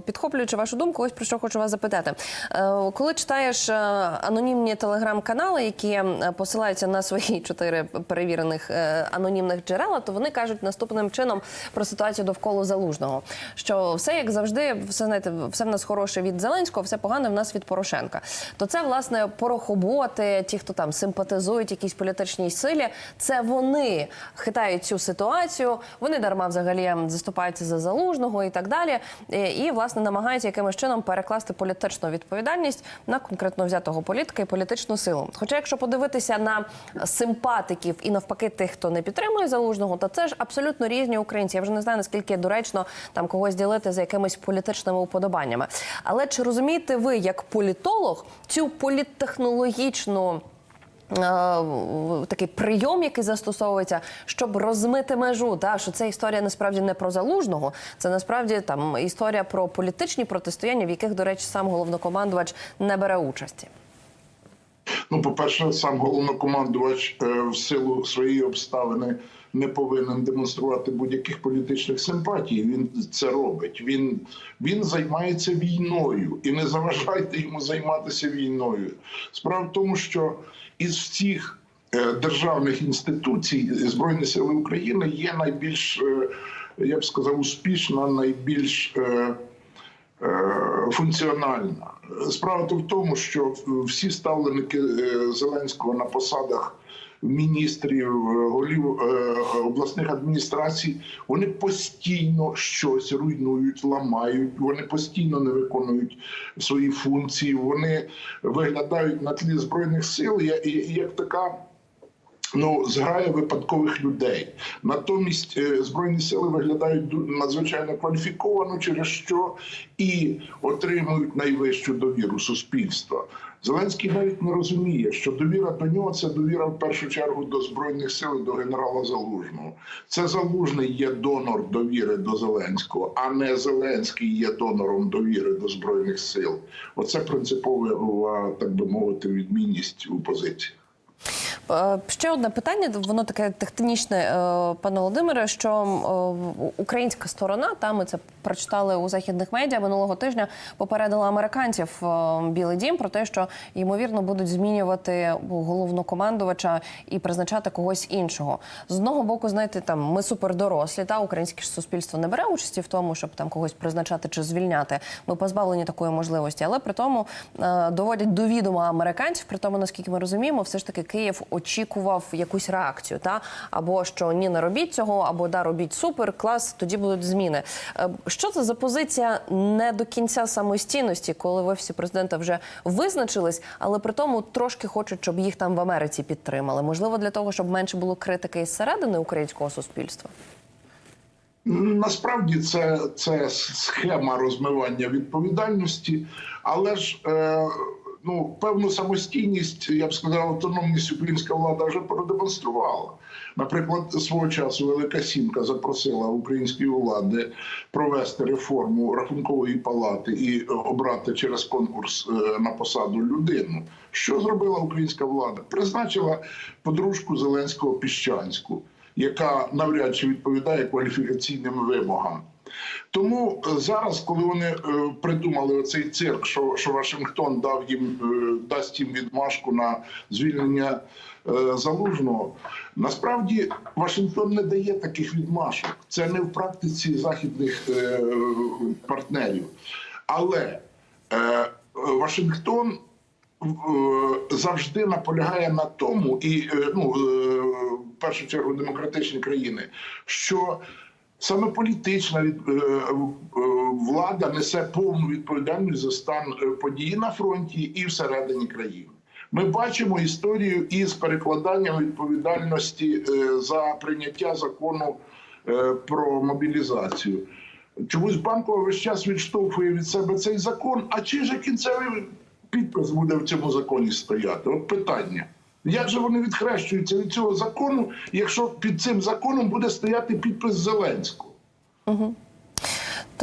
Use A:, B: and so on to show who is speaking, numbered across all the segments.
A: підхоплюючи вашу думку, ось про що хочу вас запитати. Е, Коли читаєш е, анонімні телеграм-канали, які е, посилаються на свої чотири перевірених анонімних джерела, то вони кажуть наступним чином про ситуацію довкола залужного. Що все як завжди, все знаєте, все в нас хороше від Зеленського, все погане в нас від Порошенка. То це власне порохоботи, ті, хто там симпатизують якійсь політичній силі, це вони хитають цю ситуацію. Вони дарма взагалі заступаються за залужного і так далі. І, і власне намагаються якимось чином перекласти політичну відповідальність на конкретно взятого політика і політичну силу. Хоча, якщо подивитися на симпатиків і навпаки тих, хто не підтримує залужного, то це ж абсолютно різні українці. Я вже не знаю наскільки доречно там когось ділити за якимись політичними уподобаннями. Але чи розумієте ви, як політолог, цю політтехнологічну такий прийом, який застосовується, щоб розмити межу, да, що це історія насправді не про залужного, це насправді там історія про політичні протистояння, в яких, до речі, сам головнокомандувач не бере участі.
B: Ну, по-перше, сам головнокомандувач е, в силу своєї обставини не повинен демонструвати будь-яких політичних симпатій. Він це робить. Він, він займається війною і не заважайте йому займатися війною. Справа в тому, що із всіх е, державних інституцій Збройні Сили України є найбільш, е, я б сказав, успішна, найбільш. е, функціональна. Справа то в тому, що всі ставленики Зеленського на посадах міністрів, е, голів е, обласних адміністрацій, вони постійно щось руйнують, ламають, вони постійно не виконують свої функції, вони виглядають на тлі збройних сил як, така ну, зграя випадкових людей. Натомість е, збройні сили виглядають надзвичайно кваліфіковано, через що і отримують найвищу довіру суспільства. Зеленський навіть не розуміє, що довіра до нього це довіра в першу чергу до збройних сил, до генерала Залужного. Це Залужний є донор довіри до Зеленського, а не Зеленський є донором довіри до збройних сил. Оце принципова, так би мовити, відмінність у позиції.
A: Е, Ще одне питання, воно таке технічне, е, пане Володимире, що е, українська сторона, там ми це прочитали у західних медіа минулого тижня, попередила американців Білий Дім про те, що ймовірно будуть змінювати головнокомандувача і призначати когось іншого. З одного боку, знаєте, там ми супердорослі, та українське суспільство не бере участі в тому, щоб там когось призначати чи звільняти. Ми позбавлені такої можливості, але при тому доводять до відома американців, при тому, наскільки ми розуміємо, все ж таки Київ очікував якусь реакцію, та або що ні, не робіть цього, або да, робіть супер, клас, тоді будуть зміни. Е, Що це за позиція не до кінця самостійності, коли в офісі президента вже визначились, але при тому трошки хочуть, щоб їх там в Америці підтримали? Можливо, для того, щоб менше було критики із середини українського суспільства.
B: Насправді це, це схема розмивання відповідальності, але ж е, ну, певну самостійність, я б сказав, автономність українська влада вже продемонструвала. Наприклад, свого часу Велика Сімка запросила українські влади провести реформу рахункової палати і обрати через конкурс е, на посаду людину. Що зробила українська влада? Призначила подружку Зеленського Піщанську яка навряд чи відповідає кваліфікаційним вимогам. Тому е, зараз, коли вони е, придумали оцей цирк, що, що Вашингтон дав їм е, дасть їм відмашку на звільнення залужного, насправді Вашингтон не дає таких відмашок. Це не в практиці західних партнерів. Але Вашингтон завжди наполягає на тому, і ну в першу чергу демократичні країни, що саме політична від, е, е, влада несе повну відповідальність за стан е, подій на фронті і всередині країни. Ми бачимо історію із перекладанням відповідальності за прийняття закону про мобілізацію. Чомусь банкова весь час відштовхує від себе цей закон. А чи ж кінцевий підпис буде в цьому законі стояти? От питання. Як же вони відхрещуються від цього закону, якщо під цим законом буде стояти підпис Зеленського?
A: То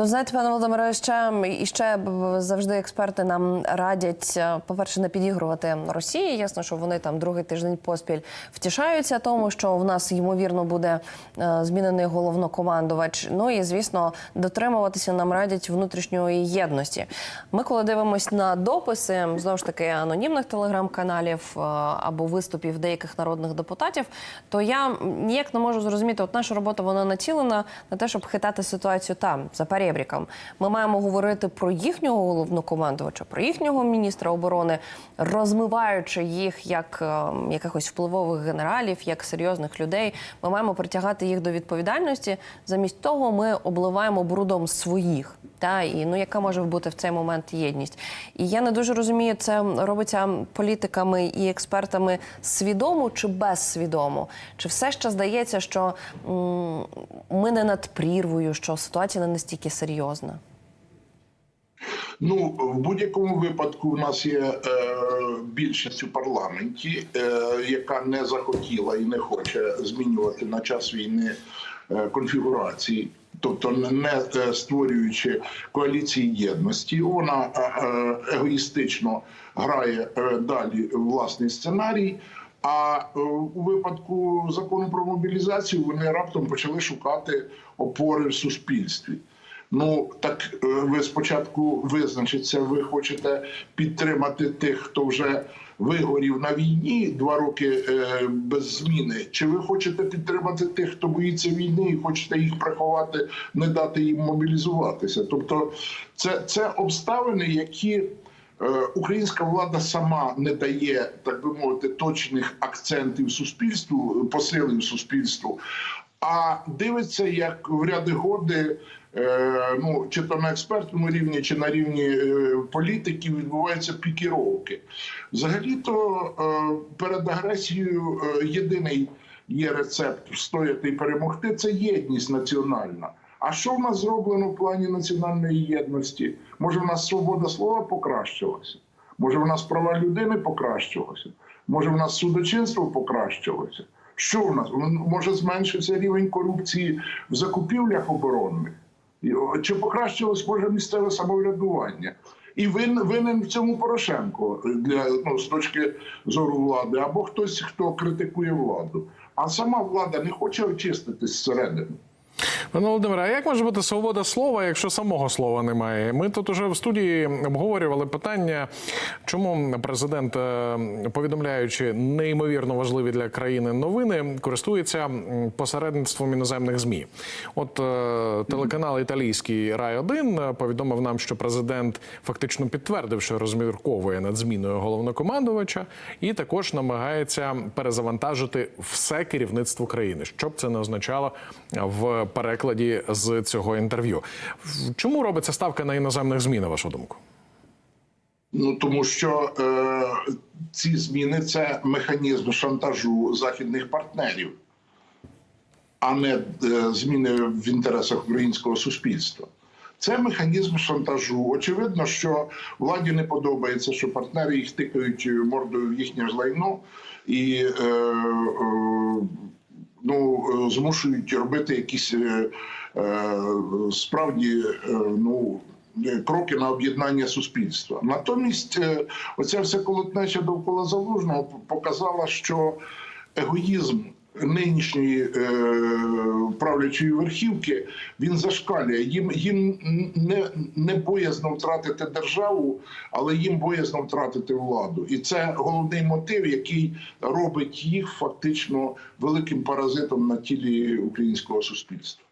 A: То знаєте, пане Володимире, ще і ще завжди експерти нам радять, е, по-перше, не підігрувати Росії. Ясно, що вони там другий тиждень поспіль втішаються тому, що в нас ймовірно буде е, змінений головнокомандувач. Ну і звісно, дотримуватися нам радять внутрішньої єдності. Ми, коли дивимось на дописи, знову ж таки анонімних телеграм-каналів е, або виступів деяких народних депутатів, то я ніяк не можу зрозуміти, от наша робота вона націлена на те, щоб хитати ситуацію там, за перебріком. Ми маємо говорити про їхнього головнокомандувача, про їхнього міністра оборони, розмиваючи їх як е, якихось впливових генералів, як серйозних людей. Ми маємо притягати їх до відповідальності. Замість того, ми обливаємо брудом своїх. Та і ну яка може бути в цей момент єдність? І я не дуже розумію, це робиться політиками і експертами свідомо чи безсвідомо? Чи все ще здається, що м, ми не над прірвою, що ситуація не настільки серйозна?
B: Ну, в будь-якому випадку у нас є е, більшість у парламенті, е, яка не захотіла і не хоче змінювати на час війни е, конфігурації, тобто не е, створюючи коаліції єдності. Вона е, е, егоїстично грає далі власний сценарій. А у випадку закону про мобілізацію вони раптом почали шукати опори в суспільстві. Ну так е, ви спочатку визначиться, ви хочете підтримати тих, хто вже вигорів на війні два роки е, без зміни, чи ви хочете підтримати тих, хто боїться війни, і хочете їх приховати, не дати їм мобілізуватися? Тобто, це, це обставини, які е, українська влада сама не дає, так би мовити, точних акцентів суспільству, посилів суспільству, а дивиться, як в ряди годи, е, ну чи то на експертному рівні, чи на рівні е, політиків відбуваються пікіровки. Взагалі-то е, перед агресією єдиний є рецепт встояти і перемогти це єдність національна. А що в нас зроблено в плані національної єдності? Може, в нас свобода слова покращилася? Може, в нас права людини покращилося? Може, в нас судочинство покращилося? Що в нас? Може, зменшився рівень корупції в закупівлях оборонних? Чи покращилось може місцеве самоврядування? І вин, винен в цьому Порошенко для ну, з точки зору влади, або хтось, хто критикує владу. А сама влада не хоче очиститись зсередини.
C: Пане Володимире, а як може бути свобода слова, якщо самого слова немає? Ми тут уже в студії обговорювали питання, чому президент, е, повідомляючи неймовірно важливі для країни новини, користується посередництвом іноземних змі. От е, телеканал італійський Рай 1 повідомив нам, що президент фактично підтвердив, що розмірковує над зміною головнокомандувача, і також намагається перезавантажити все керівництво країни, що б це не означало в перекладі з цього інтерв'ю. Чому робиться ставка на іноземних змі, на вашу думку?
B: Ну тому що е, ці зміни це механізм шантажу західних партнерів, а не е, зміни в інтересах українського суспільства. Це механізм шантажу. Очевидно, що владі не подобається, що партнери їх тикають мордою в їхнє ж лайно і е, е, ну, е, змушують робити якісь е, е, справді ну, кроки на об'єднання суспільства. Натомість, оця вся колотнеча довкола залужного показала, що егоїзм. Нинішньої е, правлячої верхівки він зашкалює. Їм їм не, не боязно втратити державу, але їм боязно втратити владу. І це головний мотив, який робить їх фактично великим паразитом на тілі українського суспільства.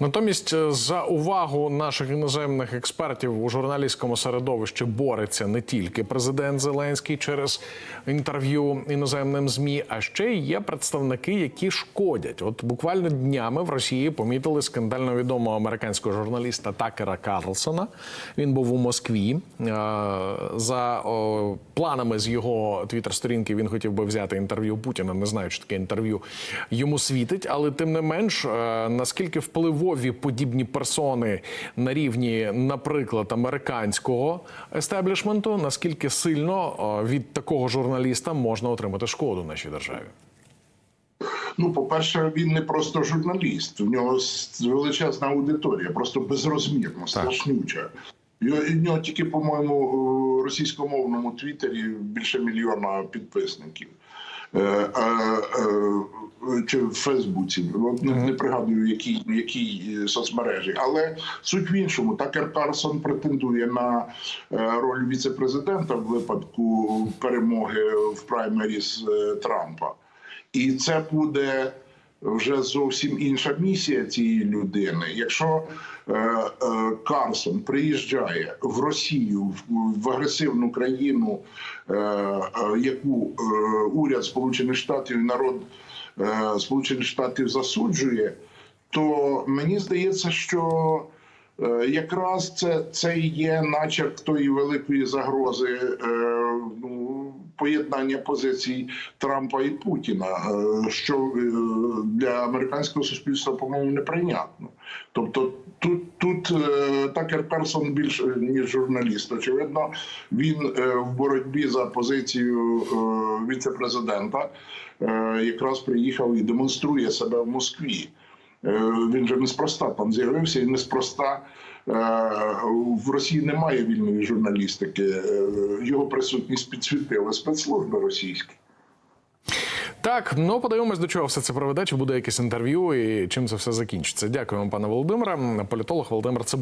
C: Натомість е, за увагу наших іноземних експертів у журналістському середовищі бореться не тільки президент Зеленський через інтерв'ю іноземним змі, а ще й є представники, які шкодять. От буквально днями в Росії помітили скандально відомого американського журналіста Такера Карлсона. Він був у Москві. Е, За планами з його твіттер-сторінки він хотів би взяти інтерв'ю Путіна. Не знаю, чи таке інтерв'ю йому світить, але тим не менш, е, наскільки впливові подібні персони на рівні, наприклад, американського естеблішменту, наскільки сильно е, від такого журналіста можна отримати шкоду нашій державі?
B: Ну, по-перше, він не просто журналіст, у нього величезна аудиторія, просто безрозмірно, страшнюча. У нього тільки, по-моєму, російськомовному твіттері більше мільйона підписників. Е, е, чи в Фейсбуці, не, пригадую, якій, якій е, соцмережі. Але суть в іншому. Такер Карсон претендує на роль віце-президента в випадку перемоги в праймері з Трампа. І це буде вже зовсім інша місія цієї людини. Якщо е, е, Карсон приїжджає в Росію, в, в агресивну країну, е, е, яку е, уряд Сполучених Штатів і народ е, Сполучених Штатів засуджує, то мені здається, що Якраз це, це є начерк тої великої загрози е, ну, поєднання позицій Трампа і Путіна, е, що е, для американського суспільства, по-моєму, неприйнятно. Тобто тут, тут е, Такер Персон більш е, ніж журналіст. Очевидно, він е, в боротьбі за позицію е, віце-президента е, якраз приїхав і демонструє себе в Москві. Е, Він же неспроста там з'явився і неспроста е, в Росії немає вільної журналістики. Е, Його присутність підсвітила спецслужби російські.
C: Так, ну подивимось, до чого все це приведе. Чи буде якесь інтерв'ю і чим це все закінчиться. Дякую вам, пане Володимире. Політолог Володимир Цибуль.